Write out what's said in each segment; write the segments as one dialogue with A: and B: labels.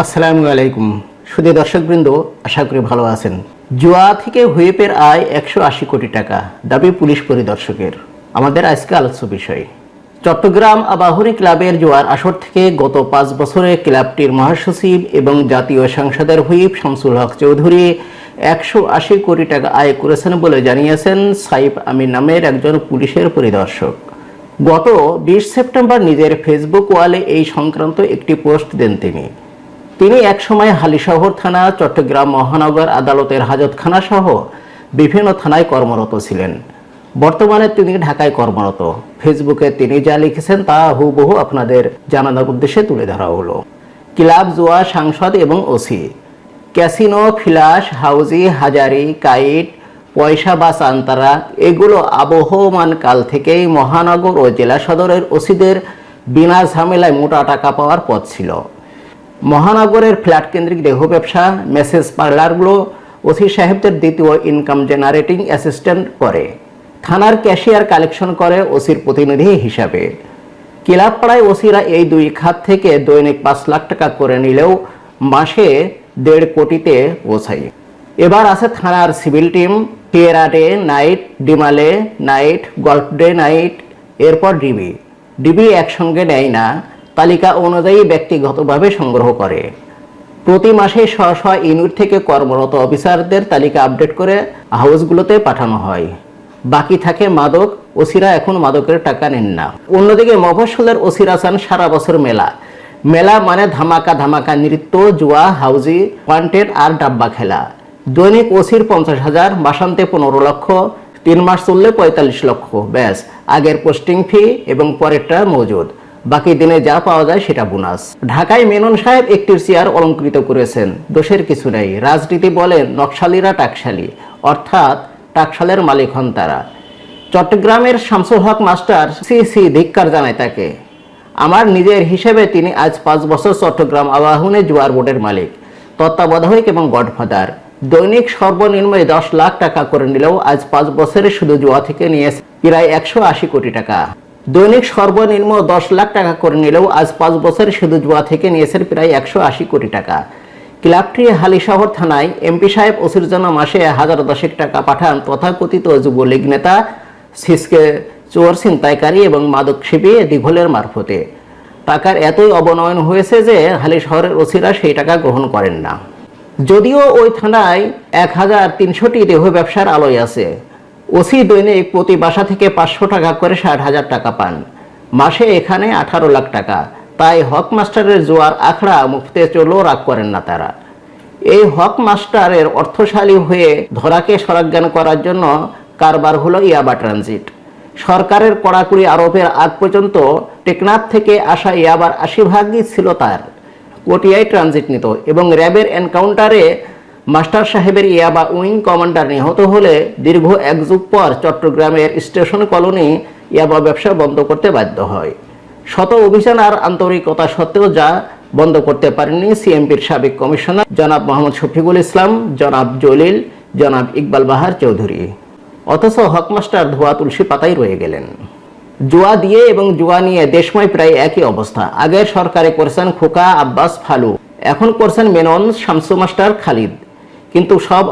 A: আসসালামু আলাইকুম। শুধু দর্শকবৃন্দ, আশা করি ভালো আছেন। জুয়া থেকে হুইপের আয় একশো আশি কোটি টাকা, দাবি পুলিশ পরিদর্শকের। আমাদের আজকে আলোচ্য বিষয়। চট্টগ্রাম আবাহনী ক্লাবের জোয়ার আসর থেকে গত পাঁচ বছরে ক্লাবটির মহাসচিব এবং জাতীয় সংসদের হুইপ শামসুল হক চৌধুরী একশো আশি কোটি টাকা আয় করেছেন বলে জানিয়েছেন সাইফ আমির নামের একজন পুলিশের পরিদর্শক। গত বিশ সেপ্টেম্বর নিজের ফেসবুক ওয়ালে এই সংক্রান্ত একটি পোস্ট দেন তিনি। তিনি একসময় হালিশহর থানা, চট্টগ্রাম মহানগর আদালতের হাজতখানা সহ বিভিন্ন থানায় কর্মরত ছিলেন। বর্তমানে তিনি ঢাকায় কর্মরত। ফেসবুকে তিনি যা লিখেছেন তা হুবহু আপনাদের জানানোর উদ্দেশ্যে তুলে ধরা হলো। ক্লাব জুয়া, সাংসদ এবং ওসি। ক্যাসিনো ফিলাস হাউজি, হাজারি, কাইট, পয়সা বা সান্তারা, এগুলো আবহমান কাল থেকেই মহানগর ও জেলা সদরের ওসিদের বিনা ঝামেলায় মোটা টাকা পাওয়ার পথ ছিল। মহানগরের ফ্ল্যাট কেন্দ্রিক দেহ ব্যবসা, মেসেজ পার্লারগুলো, ওসি সাহেবদের দ্বিতীয় ইনকাম জেনারেটিং অ্যাসিস্ট্যান্ট করে। থানার ক্যাশিয়ার কালেকশন করে ওসির প্রতিনিধি হিসাবে। কিলাপাড়ায় ওসিরা এই দুই খাত থেকে দৈনিক পাঁচ লাখ টাকা করে নিলেও মাসে দেড় কোটিতে পৌঁছায় এবার আছে থানার সিভিল টিম টিয়েরা ডে নাইট ডিমালে নাইট গল্ফ ডে নাইট এরপর ডিবি ডিবি একসঙ্গে নেয় না। তালিকা অনুযায়ী ব্যক্তিগতভাবে সংগ্রহ করে। প্রতি মাসে স্ব স্ব ইউনিট থেকে কর্মরত অফিসারদের তালিকা আপডেট করে হাউসগুলোতে পাঠানো হয়। বাকি থাকে মাদক, ওসিরা এখন মাদকের টাকা নেন না। অন্যদিকে মফস্বলের ওসিরা চান সারা বছর মেলা। মেলা মানে ধামাকা ধামাকা নৃত্য, জুয়া, হাউজি, ওয়ান্টেড আর ডাব্বা খেলা। দৈনিক ওসির পঞ্চাশ হাজার, মাসান্তে পনেরো লক্ষ, তিন মাস চললে পঁয়তাল্লিশ লক্ষ, ব্যাস। আগের পোস্টিং ফি এবং পরেরটা মজুদ। বাকি দিনে যা পাওয়া যায় সেটা বোনাস। ঢাকায় মেনন সাহেব একটির চেয়ার অলঙ্কৃত করেছেন। দোষের কিছু নেই। রাজনীতি বলেন নকশালীরা টাকশালী। অর্থাৎ টাকশালের মালিক হন তারা। চট্টগ্রামের Shamsul Haque master C C ধিক্কার জানায় তাকে, আমার নিজের হিসেবে তিনি আজ পাঁচ বছর চট্টগ্রাম আবাহনে জুয়ার বোর্ডের মালিক, তত্ত্বাবধায়ক এবং গডফাদার। দৈনিক সর্বনিম্ন দশ লাখ টাকা করে নিলেও আজ পাঁচ বছরে শুধু জুয়া থেকে নিয়েছে প্রায় একশো আশি কোটি টাকা। দৈনিক সর্বনিম্ন দশ লাখ টাকা করে নিলেও আজ পাঁচ বছর শুধু জুয়া থেকে নিয়েছেন প্রায় একশো আশি কোটি টাকা। ক্লাবটি হালিশহর থানায় এমপি সাহেব ওসির জন্য মাসে হাজার দশেক টাকা পাঠান তথাকথিত যুবলীগ নেতা সিসকে চোর ছিনতাইকারী এবং মাদক মাদকসেবী দীঘলের মারফতে। টাকার এতই অবনয়ন হয়েছে যে হালিশহরের ওসিরা সেই টাকা গ্রহণ করেন না। যদিও ওই থানায় এক হাজার তিনশোটি দেহ ব্যবসার আলোয় আছে। ওসি দৈনিক প্রতি বাসা থেকে পাঁচশো টাকা করে ষাট হাজার টাকা পান। মাসে এখানে আঠারো লাখ টাকা। তাই হক মাস্টারের জোয়ার আখড়া মুফতে চলেও রাগ করেন না তারা। এই হক মাস্টারের অর্থশালী হয়ে ধরাকে সরাজ্ঞান করার জন্য কারবার হলো ইয়াবা ট্রানজিট। সরকারের কড়াকড়ি আরোপের আগ পর্যন্ত টেকনাফ থেকে আসা ইয়াবার আশি ভাগই ছিল তার। ওটিআই ট্রানজিট নিত এবং র্যাবের এনকাউন্টারে মাস্টার সাহেবের ইয়াবা উইং কমান্ডার নিহত হলে দীর্ঘ এক যুগ পর চট্টগ্রামের স্টেশন কলোনি ইয়াবা ব্যবসা বন্ধ করতে বাধ্য হয়। শত অভিযান আর আন্তরিকতা সত্ত্বেও যা বন্ধ করতে পারেনি সিএমপির সাবেক কমিশনার জনাব মোহাম্মদ শফিকুল ইসলাম, জনাব জলিল, জনাব ইকবাল বাহার চৌধুরী। অথচ হকমাস্টার ধোয়া তুলসী পাতাই রয়ে গেলেন। জুয়া দিয়ে এবং জুয়া নিয়ে দেশময় প্রায় একই অবস্থা। আগের সরকারে করেছেন খোকা, আব্বাস, ফালু। এখন করছেন মেনন, শামসু মাস্টার, খালিদ। কিন্তু সব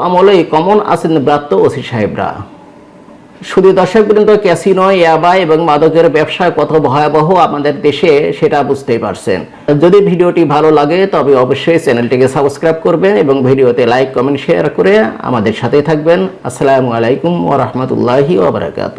A: কমন আছেন ব্রাত্য ওসি সাহেবরা। শুধু দর্শক দর্শকবৃন্দ ক্যাসিনো, ইয়াবা এবং মাদকের ব্যবসা কত ভয়াবহ আমাদের দেশে সেটা বুঝতেই পারছেন। যদি ভিডিওটি ভালো লাগে তবে অবশ্যই চ্যানেলটিকে সাবস্ক্রাইব করবেন এবং ভিডিওতে লাইক, কমেন্ট, শেয়ার করে আমাদের সাথে থাকবেন। আসসালামু আলাইকুম ওরহমতুল্লাহি ওবরাকাতু